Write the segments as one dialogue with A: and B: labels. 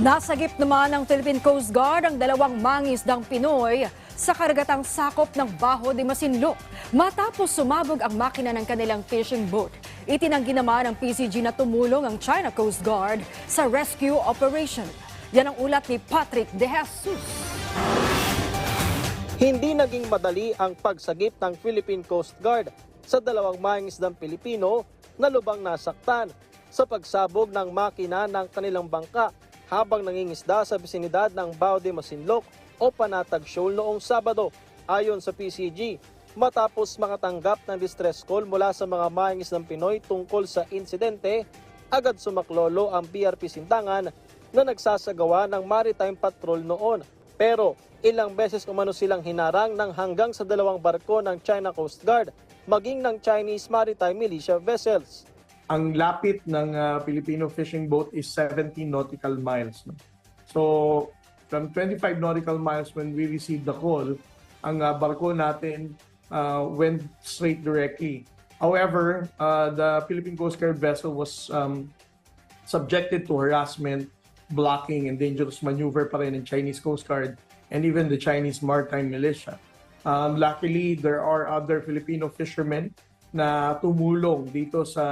A: Nasagip naman ng Philippine Coast Guard ang dalawang mangisdang Pinoy sa karagatang sakop ng Baho de Masinloc matapos sumabog ang makina ng kanilang fishing boat. Itinanggi naman ng PCG na tumulong ang China Coast Guard sa rescue operation. Yan ang ulat ni Patrick De Jesus.
B: Hindi naging madali ang pagsagip ng Philippine Coast Guard sa dalawang mangingisdang Pilipino na lubang nasaktan sa pagsabog ng makina ng kanilang bangka habang nangingisda sa bisinidad ng Bao de Masinloc o Panatag Shoal noong Sabado. Ayon sa PCG, matapos makatanggap ng distress call mula sa mga mangingisdang Pinoy tungkol sa insidente, agad sumaklolo ang BRP Sindangan na nagsasagawa ng maritime patrol noon. Pero ilang beses umano silang hinarang ng hanggang sa dalawang barko ng China Coast Guard maging ng Chinese Maritime Militia vessels.
C: Ang lapit ng uh, Filipino fishing boat is 17 nautical miles. no? So, from 25 nautical miles when we received the call, ang uh, barko natin uh, went straight directly. However, uh, the Philippine Coast Guard vessel was um, subjected to harassment, blocking, and dangerous maneuver pa rin ng Chinese Coast Guard and even the Chinese Maritime Militia. Um, luckily, there are other Filipino fishermen na tumulong dito sa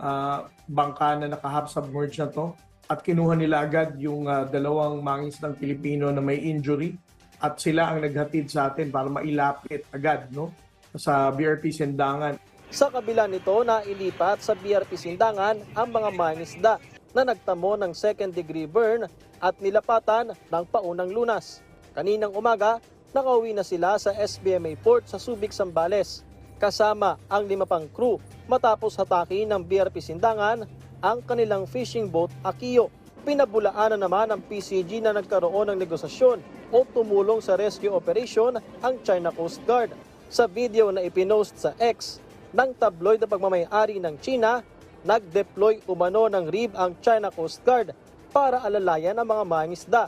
C: ah, bangka na nakahab-submerge na to at kinuha nila agad yung ah, dalawang mangisdang Pilipino na may injury at sila ang naghatid sa atin para mailapit agad no sa BRP Sendangan.
B: Sa kabila nito na ilipat sa BRP Sindangan ang mga mangisda na nagtamo ng second degree burn at nilapatan ng paunang lunas. Kaninang umaga, nakauwi na sila sa SBMA Port sa Subic, Sambales kasama ang lima pang crew matapos hatakin ng BRP Sindangan ang kanilang fishing boat Akiyo. Pinabulaanan naman ng PCG na nagkaroon ng negosasyon o tumulong sa rescue operation ang China Coast Guard. Sa video na ipinost sa X ng tabloid na pagmamayari ng China, nag-deploy umano ng RIB ang China Coast Guard para alalayan ang mga mangisda.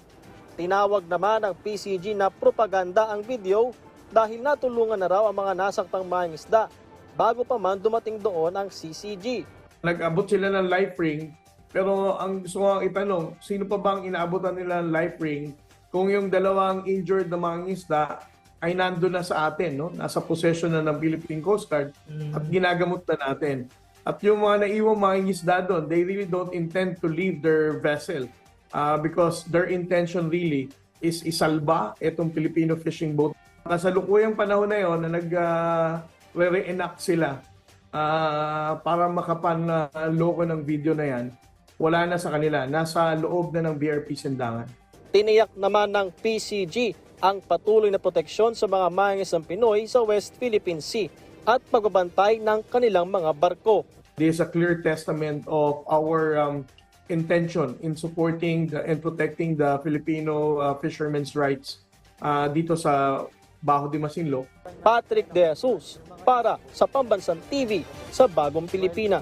B: Tinawag naman ng PCG na propaganda ang video dahil natulungan na raw ang mga nasaktang mangisda bago pa man dumating doon ang CCG.
C: Nag-abot sila ng life ring pero ang gusto ko itanong, sino pa bang inaabotan nila ng life ring kung yung dalawang injured na mga isda ay nandun na sa atin, no? nasa possession na ng Philippine Coast Guard at ginagamot na natin. At yung mga naiwang mga isda doon, they really don't intend to leave their vessel uh, because their intention really is isalba itong Filipino fishing boat. Kasalukuyang panahon na yon na nag uh, re-enact sila uh, para makapanloko ng video na yan, wala na sa kanila. Nasa loob na ng BRP Sendangan.
B: Tiniyak naman ng PCG ang patuloy na proteksyon sa mga mangisang Pinoy sa West Philippine Sea at pagbabantay ng kanilang mga barko.
C: This is a clear testament of our um, intention in supporting the, and protecting the Filipino uh, fishermen's rights uh, dito sa Baho de Masinloc.
B: Patrick De Jesus para sa Pambansang TV sa Bagong Pilipinas.